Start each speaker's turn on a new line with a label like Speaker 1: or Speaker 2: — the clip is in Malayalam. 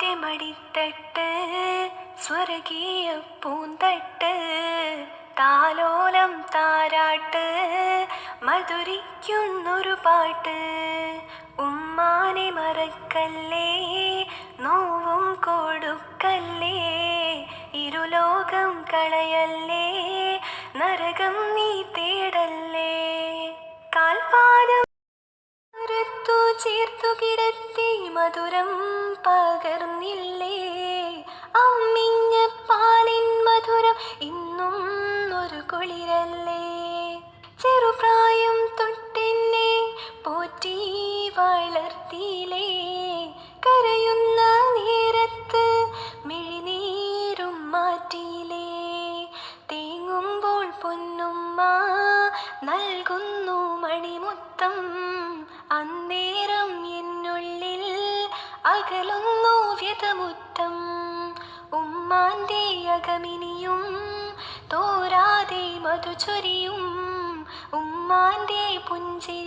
Speaker 1: ഉമ്മാന്റെ മടിത്തട്ട് സ്വർഗീയ പൂന്തട്ട് താലോലം താരാട്ട് മധുരിക്കുന്നൊരു പാട്ട്. ഉമ്മാനെ മറക്കല്ലേ നോവും കൊടുക്കല്ലേ ഇരുലോകം കളയല്ലേ നരകം നീ തേടല്ലേ. കാൽപാദം ചേർത്തു കിടത്തി മധുരം പകർന്നില്ലേ? അമ്മിഞ്ഞ പാലിൻ മധുരം ഇന്നും ഒരു കുളിരല്ലേ? ചെറുപ്രായം തൊട്ടെന്നെ പോറ്റി വളർത്തിയിലേ കരയുന്ന നേരത്ത് മിഴിനീരും മാറ്റിയിലേ തേങ്ങുമ്പോൾ പൊന്നുമ്മ നൽകുന്നു മണിമുത്തം എന്നുള്ളിൽ അകലുന്നു വ്യതമുറ്റം ഉമ്മാന്റെ അകമിനിയും തോരാതെ മധുചൊരിയും. ഉമ്മാന്റെ പുഞ്ചിരി